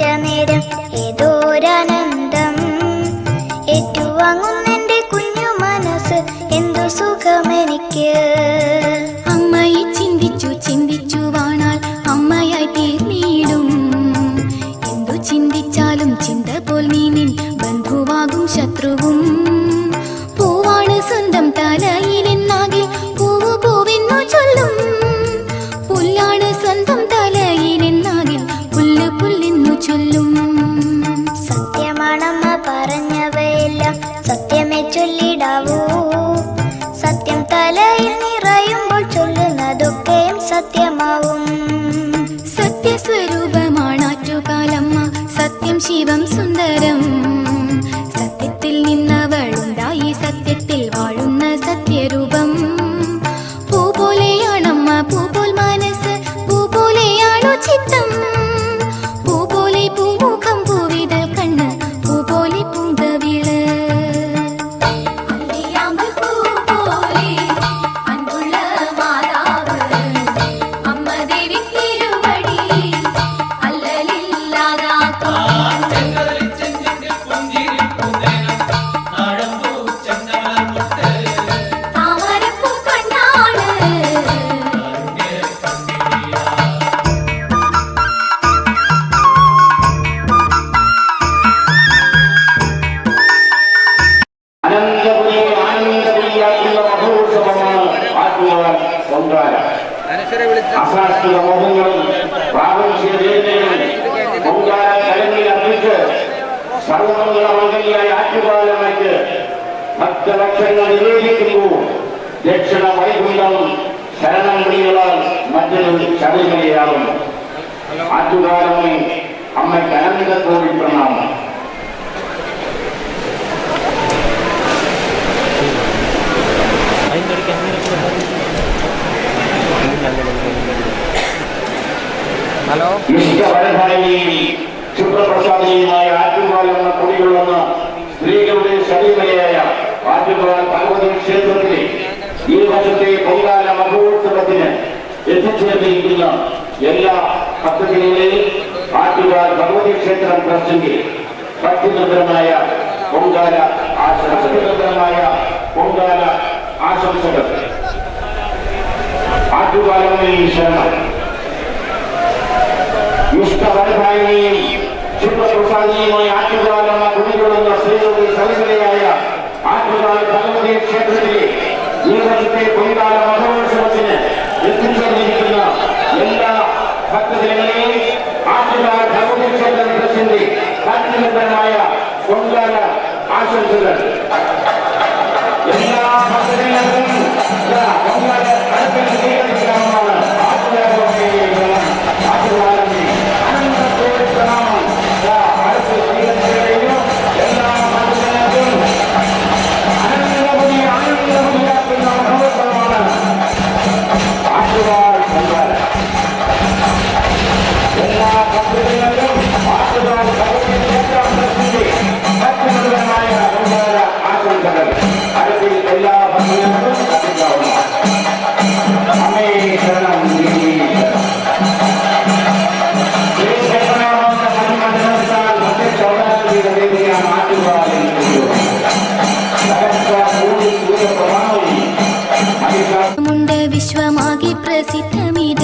നേരം ഏതോ മകരം ലക്ഷങ്ങൾ നിവേദിക്കുന്നു ലക്ഷണ വൈകുണ്ഠം ശരണം വിളികളാൽ മറ്റൊരു ശബരിമലയാകും ആറ്റുകാരമേ അമ്മയ്ക്ക് അനന്തത്തോടി പ്രണാമം ഹലോ ശുക്രപ്രസാദിനിയുമായ ആറ്റുകാലം എന്ന കുടികൊള്ളുന്ന സ്ത്രീകളുടെ ശബരിമലയായ ಎಲ್ಲಾ ಪಕ್ಷಗಳಲ್ಲಿ ಆಶೀರ್ವಾದ ಭಗವತಿ ಕ್ಷೇತ್ರ ಟ್ರಸ್ಟಿಗೆ ಭಕ್ತಿ ನಿರ್ಭರമായ പൊങ്കാല ആശംസകരമായ പൊങ്കാല ആശംസകൾ ആറ്റുകാലങ്ങളിൽ ശരണം യുഷ്ടവരഭായിനെയും ശുദ്ധപ്രസാദിയുമായി ആറ്റുകാലം കുടികൊള്ളുന്ന സ്ത്രീകളുടെ സവിശലയായ ആറ്റുകാല ഭഗവതി ക്ഷേത്രത്തിലെ ഈ വർഷത്തെ പൊങ്കാല മഹോത്സവത്തിന് എത്തിച്ചേർന്നിരിക്കുന്ന എല്ലാ భక్తులని ఆశల ధర్మక్షేత్రం ప్రసింది భక్తుల మాయ కొండాల അഖണ്ഡ വിശ്വമാകി പ്രസിദ്ധമിത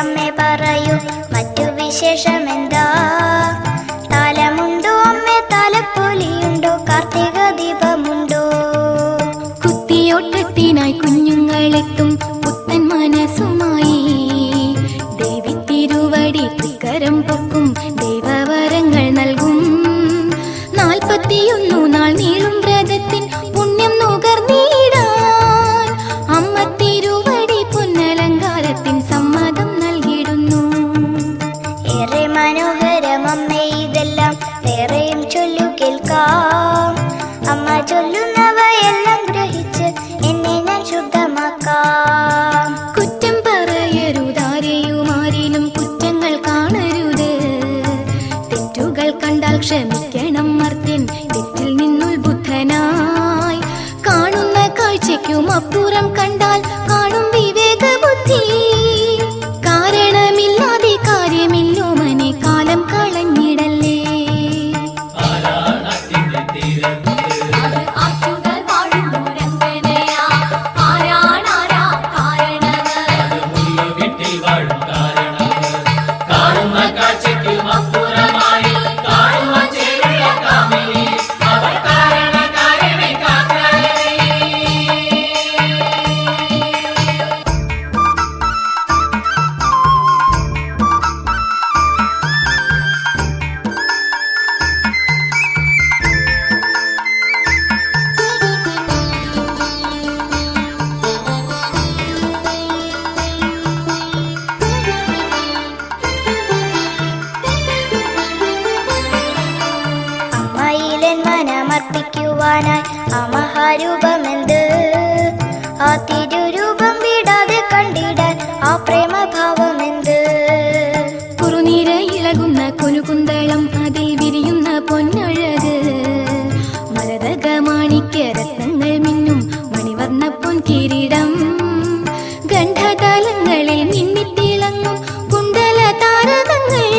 അമ്മേ പറയൂ. മറ്റു വിശേഷമെന്താ? തലമുണ്ടോ അമ്മേ? താലപ്പൊലിയുണ്ടോ? കാർത്തിക ദീപമുണ്ടോ? കുത്തിയോട്ടത്തിനായി കുഞ്ഞുങ്ങളെത്തും പുത്തൻ മനസ്സുമായി. ദേവി തിരുവടി തൃക്കരം പൊക്കും. മാണിക്യ രത്നങ്ങൾ മിന്നും മണിവർണ പൊൻ കിരീടം. ഗണ്ഠതലങ്ങളിൽ മിന്നിത്തിളങ്ങും കുണ്ടല താരതങ്ങൾ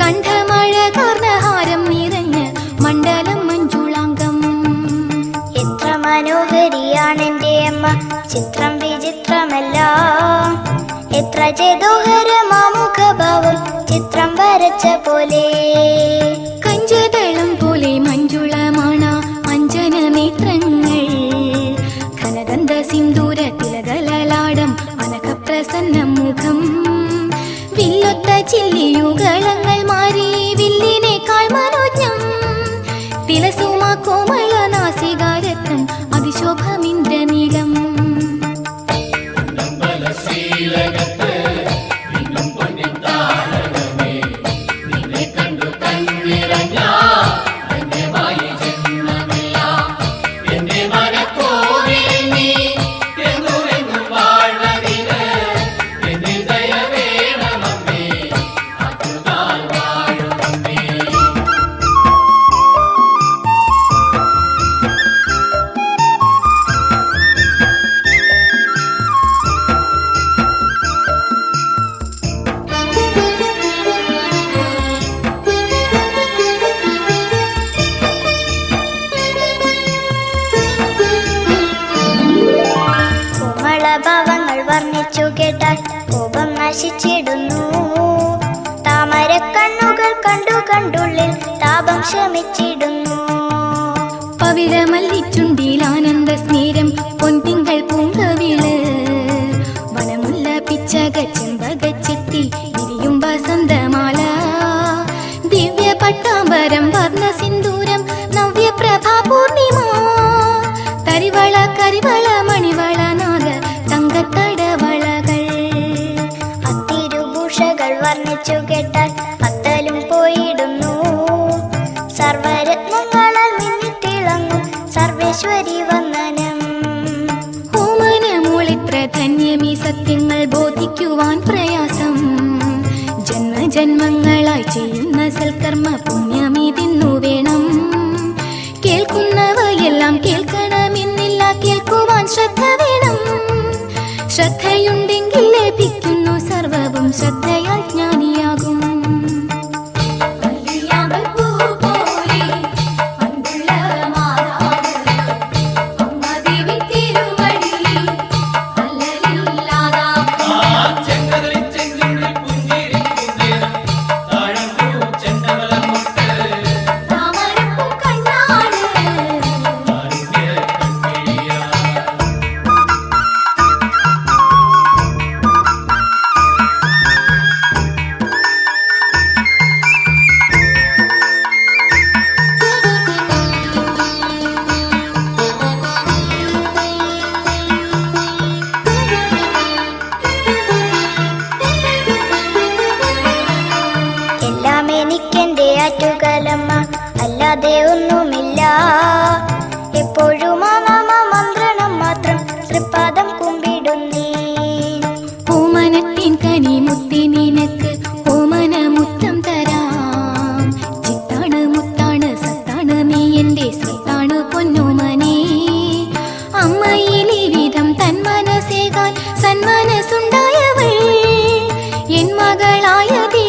കണ്ഠമഴ കർണഹാരം നിറഞ്ഞ് മണ്ഡലം മഞ്ജുളാങ്കം. എത്ര മനോഹരിയാണ് എന്റെ അമ്മ ചിത്രം വിചിത്രമല്ല. എത്ര ചേതോഹരമാമുഖഭാവം ചിത്രം വരച്ച പോലെ. ഭാവങ്ങൾ വർണിച്ചു കേട്ടാൽ കോപം നശിച്ചിടുന്നു. താമര കണ്ണുകൾ കണ്ടു കണ്ടുള്ളിൽ താപം ശമിച്ചിടുന്നു. പവിഴ മല്ലിച്ചുണ്ടിൽ ആനന്ദ സ്നേരം പൊൻതിങ്കൾ പൂങ്കവിൾ വനമുല്ല പിച്ചക ചെമ്പകച്ചെത്തി വിരിയും വസന്തമാല. ദിവ്യ പട്ടാമ്പരം വർണ സിന്ധ പ്രയാസം. ജന്മജന്മങ്ങളായി ചെയ്യുന്ന സൽക്കർമ്മ പുണ്യ சாயுதே